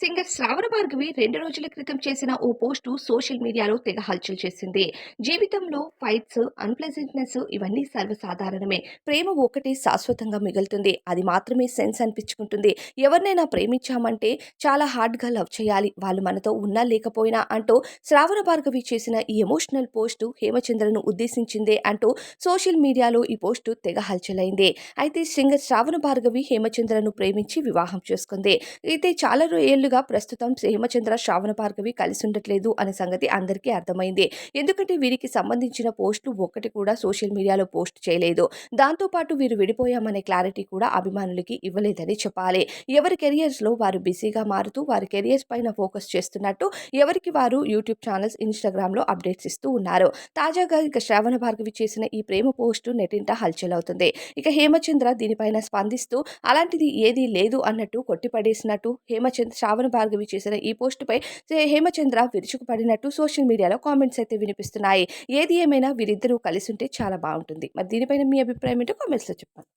Singer శ్రావణ భార్గవి రెండు రోజుల క్రితం చేసిన ఓ పోస్టు సోషల్ మీడియాలో తెగ హల్చల్ చేసింది. జీవితంలో ఫైట్స్ అన్ప్లెజెంట్నెస్ ఇవన్నీ సర్వసాధారణమే. ప్రేమ ఒకటి శాశ్వతంగా మిగులుతుంది. అది మాత్రమే సెన్స్ అనిపించుకుంటుంది. ఎవరినైనా ప్రేమించామంటే చాలా హార్డ్గా లవ్ చేయాలి. వాళ్ళు మనతో ఉన్నా లేకపోయినా అంటూ శ్రావణ భార్గవి చేసిన ఈ ఎమోషనల్ పోస్టు హేమచంద్రను ఉద్దేశించిందే అంటూ సోషల్ మీడియాలో ఈ పోస్టు తెగ హల్చల్ అయింది అయితే సింగర్ శ్రావణ భార్గవి హేమచంద్రను ప్రేమించి వివాహం చేసుకుంది. అయితే చాలా ఏళ్ళు ఏళ్ళుగా ప్రస్తుతం హేమచంద్ర శ్రావణ భార్గవి కలిసి ఉండట్లేదు అనే సంగతి అందరికీ అర్థమైంది. ఎందుకంటే వీరికి సంబంధించిన పోస్టులు ఒక్కటి కూడా సోషల్ మీడియాలో పోస్ట్ చేయలేదు. దాంతోపాటు వీరు విడిపోయామనే క్లారిటీ కూడా అభిమానులకి ఇవ్వలేదని చెప్పాలి. ఎవరి కెరియర్స్లో వారు బిజీగా మారుతూ వారి కెరియర్స్ పైన ఫోకస్ చేస్తున్నట్టు ఎవరికి వారు యూట్యూబ్ ఛానల్స్ ఇన్స్టాగ్రామ్లో అప్డేట్స్ ఇస్తూ ఉన్నారు. తాజాగా ఇక శ్రావణ భార్గవి చేసిన ఈ ప్రేమ పోస్టు నెటింట హల్చల్ అవుతుంది ఇక హేమచంద్ర దీనిపైన స్పందిస్తూ అలాంటిది ఏదీ లేదు అన్నట్టు కొట్టిపడేసినట్టు హేమచంద్ర శ్రావణ భార్గవి చేసిన ఈ పోస్టుపై హేమచంద్ర విరుచుకుపడినట్టు సోషల్ మీడియాలో కామెంట్స్ అయితే వినిపిస్తున్నాయి. ఏది ఏమైనా వీరిద్దరూ కలిసి ఉంటే చాలా బాగుంటుంది. మరి దీనిపైన మీ అభిప్రాయం ఏంటో కామెంట్స్లో చెప్పండి.